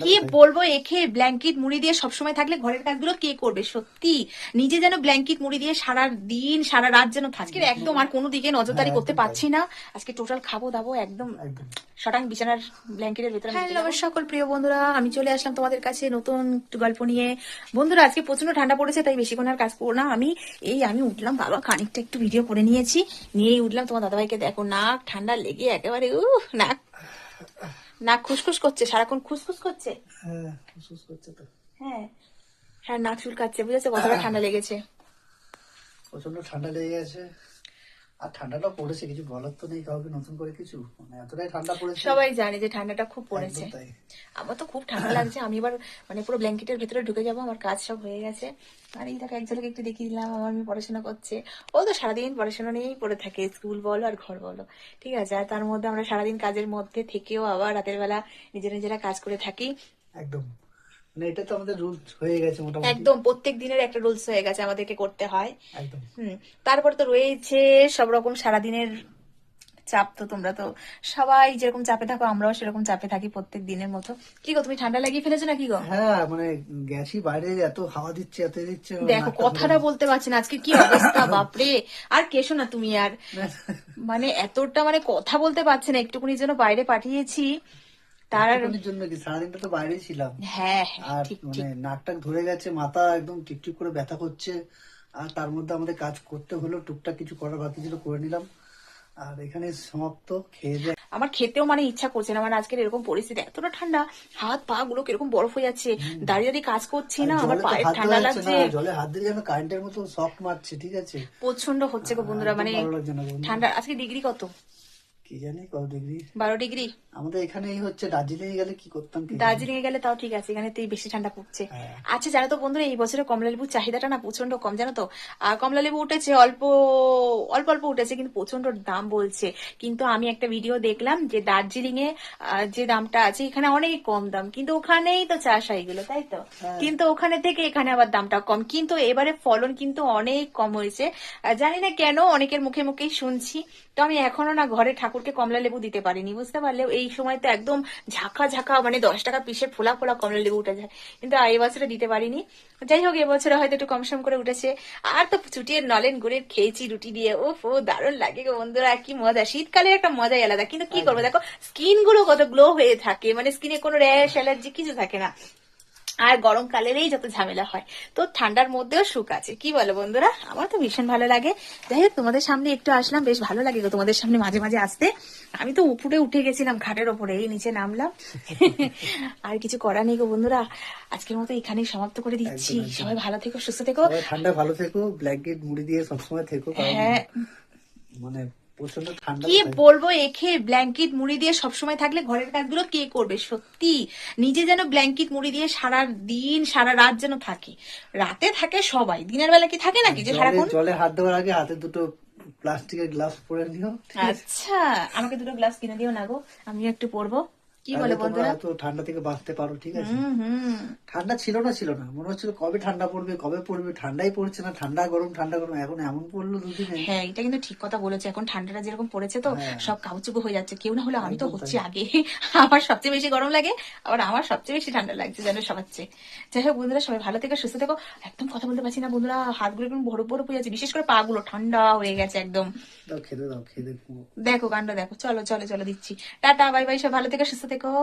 কি বলব একে ব্ল্যাঙ্কেট মুড়ি দিয়ে সবসময় থাকলে ঘরের কাজগুলো কে করবে? সত্যি নিজে যেন ব্ল্যাঙ্কেট মুড়ি দিয়ে সারা দিন সারা রাত যেন আজকে একদম আর কোনো দিকে নজরদারি হ্যাঁ, করতে পারছি না। আজকে টোটাল খাব দাবো একদম শটাং বিছানার ব্ল্যাঙ্কেটের ভিতরে হ্যালো আমার সকল প্রিয় বন্ধুরা আমি চলে আসলাম তোমাদের কাছে নতুন একটু গল্প নিয়ে। বন্ধুরা আজকে প্রচণ্ড ঠান্ডা পড়েছে তাই বেশিক্ষণ আর কাজ করব না। আমি এই আমি উঠলাম বাবা খানিকটা একটু ভিডিও করে নিয়েছি। নিয়েই উঠলাম তোমার দাদাভাইকে দেখো নাক ঠান্ডা লেগে একেবারে উহ নাক নাক খুসখুস করছে সারাক্ষণ খুসখুস করছে? হ্যাঁ খুসখুস করছে তো। হ্যাঁ হ্যাঁ নাক চুলকাচ্ছে বুঝেছে? কতটা ঠান্ডা লেগেছে। প্রচণ্ড ঠান্ডা লেগে গেছে। আর ঠান্ডাটা পড়েছে কিছু বলার তো নেই কাউকে নতুন করে কিছু। মানে এতটাই ঠান্ডা পড়েছে। সবাই জানে যে ঠান্ডাটা খুব পড়েছে। আমার তো খুব ঠান্ডা লাগছে আমি এবার মানে পুরো ব্ল্যাঙ্কেটের ভিতরে ঢুকে যাব আমার কাজ সব হয়ে গেছে। আর এই দেখো একজনকে একটু দেখিয়ে দিলাম আমার মেয়ে পড়াশোনা করছে। ও তো সারাদিন পড়াশোনা নিয়েই পড়ে থাকে স্কুল বলো আর ঘর বলো। ঠিক আছে আর তার মধ্যে আমরা সারাদিন কাজের মধ্যে থেকেও আবার রাতের বেলা নিজেরা নিজেরা কাজ করে থাকি। একদম। মানে এটা তো আমাদের রুল হয়ে গেছে মোটামুটি। একদম প্রত্যেক দিনের একটা রুলস হয়ে গেছে আমাদেরকে করতে হয়। একদম। হুম তারপর তো রয়েছে সব রকম সারাদিনের চাপ তো তোমরা তো সবাই যেরকম চাপে থাকো আমরাও সেরকম চাপে থাকি প্রত্যেক দিনের মতো। কি গো তুমি ঠান্ডা লাগিয়ে ফেলেছো নাকি গো? হ্যাঁ মানে গেছি বাইরে এত হাওয়া দিচ্ছে এত দিচ্ছে দেখো কথাটা বলতে পারছি না আজকে কি অবস্থা বাপরে! আর কেশো না তুমি আর। মানে এতটা মানে কথা বলতে পারছে না একটুকুনির যেন বাইরে পাঠিয়েছি। তার জন্য কি সারাদিনটা তো বাইরেই ছিলাম। হ্যাঁ হ্যাঁ আর মানে নাকটাক ধরে গেছে মাথা একদম টিকটিক করে ব্যথা করছে। আর তার মধ্যে আমাদের কাজ করতে হলো টুকটাক কিছু করার বাকি ছিল করে নিলাম। আর এখানে সমাপ্ত খেয়ে দিয়ে আমার খেতেও মানে ইচ্ছা করছে না মানে আজকের এরকম পরিস্থিতি এতটা ঠান্ডা হাত পা গুলো কীরকম বরফ হয়ে যাচ্ছে দাঁড়িয়ে দাঁড়িয়ে কাজ করছি না আমার পায়ে ঠান্ডা লাগছে। জলে হাত দিলে যেন কারেন্টের মতো সফট মারছে ঠিক আছে? প্রচণ্ড হচ্ছে গো বন্ধুরা মানে। ঠান্ডা আজকে ডিগ্রি কত? কি জানি কত ডিগ্রি বারো ডিগ্রি আমাদের এখানেই হচ্ছে দার্জিলিং এ গেলে কি করতাম দার্জিলিং এ গেলে তাও ঠিক আছে এখানে তো বেশি ঠান্ডা পড়ছে। হ্যাঁ। আচ্ছা জানো তো বন্ধুরা এই বছরে কমলা লেবুর চাহিদাটা না প্রচণ্ড কম জানো তো? আর কমলা লেবু উঠেছে অল্প অল্প অল্প উঠেছে কিন্তু প্রচণ্ড দাম বলছে। কিন্তু আমি একটা ভিডিও দেখলাম যে দার্জিলিং এ যে দামটা আছে এখানে অনেক কম দাম। কিন্তু ওখানেই তো চাষ হয় এগুলো তাই তো? হ্যাঁ। কিন্তু ওখানে থেকে এখানে আবার দামটা কম। কিন্তু এবারে ফলন কিন্তু অনেক কম হয়েছে। জানি না কেন অনেকের মুখে মুখেই শুনছি। তো আমি এখনও না ঘরে ঠাকুরকে কমলা লেবু দিতে পারিনি বুঝতে পারলে? এই সময় তো একদম ঝাঁকা ঝাঁকা মানে দশ টাকা পিসের ফোলা ফোলা কমলা লেবু উঠে যায়। কিন্তু এই বছরে দিতে পারিনি। যাই হোক এবছরে হয়তো একটু কম সম করে উঠেছে। আর তো চুটিয়ে নলেন গুড়ের খেয়েছি রুটি দিয়ে। ও ফো দারুণ লাগে গো বন্ধুরা কি মজা। শীতকালে একটা মজাই আলাদা। কিন্তু কি করব? দেখো স্কিনগুলো কত গ্লো হয়ে থাকে। মানে স্কিনে কোনো র্যাশ অ্যালার্জি কিছু থাকে না। আর গরমকালেরই যত ঝামেলা হয় তো ঠান্ডার মধ্যেও সুখ আছে। কি বলো বন্ধুরা? আমার তো ভীষণ ভালো লাগে। যাই হোক তোমাদের সামনে একটু আসলাম বেশ ভালো লাগে তোমাদের সামনে মাঝে মাঝে আসতে। আমি তো উপরে উঠে গেছিলাম ঘাটের ওপরে এই নিচে নামলাম। আর কিছু করার নেই গো বন্ধুরা। আজকের মতো এখানেই সমাপ্ত করে দিচ্ছি। সবাই ভালো থেকো সুস্থ থেকো। ঠান্ডা ভালো থেকো ব্ল্যাঙ্কেট মুড়ি দিয়ে সবসময় থেকো হ্যাঁ। মানে কি বলব এখে ব্ল্যাঙ্কেট মুড়ি দিয়ে সবসময় থাকলে ঘরের কাজগুলো কে করবে? সত্যি নিজে যেন ব্ল্যাঙ্কেট মুড়ি দিয়ে সারা দিন সারা রাত যেন থাকে। রাতে থাকে সবাই। দিনের বেলা কি থাকে নাকি? যে সারাক্ষণ জলে হাত দেওয়ার আগে হাতে দুটো প্লাস্টিকের গ্লাস পরে নিও। আচ্ছা আমাকে দুটো গ্লাস কিনে দিও না গো। আমিও একটু পরবো। কি বলে বন্ধুরা? এত ঠান্ডা থেকে বাঁচতে পারো ঠিক আছে? ঠান্ডা ছিল না ছিল না। মনে হচ্ছিল কবে ঠান্ডা পড়বে কবে পড়বে ঠান্ডাই পড়ছে না ঠান্ডা গরম ঠান্ডা গরম। এখন এমন পড়ল দুদিনে। হ্যাঁ এটা কিন্তু ঠিক কথা বলেছে। এখন ঠান্ডাটা যেরকম পড়েছে তো হ্যাঁ। সব কাউচুকু হয়ে যাচ্ছে। কেউ না হলে আমি তো হচ্ছি আগে। আমার সবচেয়ে বেশি গরম লাগে আবার আমার সবচেয়ে বেশি ঠান্ডা লাগছে যেন সবার চেয়ে যাই হোক বন্ধুরা সবাই ভালো থেকে সুস্থ থেকো। একদম কথা বলতে পারছি না বন্ধুরা হাতগুলো একদম বড় বড় হয়ে যাচ্ছে। বিশেষ করে পা গুলো ঠান্ডা হয়ে গেছে একদম। দেখো কাণ্ড দেখো। চলো চলো চলো দিচ্ছি। টাটা বাই বাই সব ভালো থেকে সুস্থ থেকো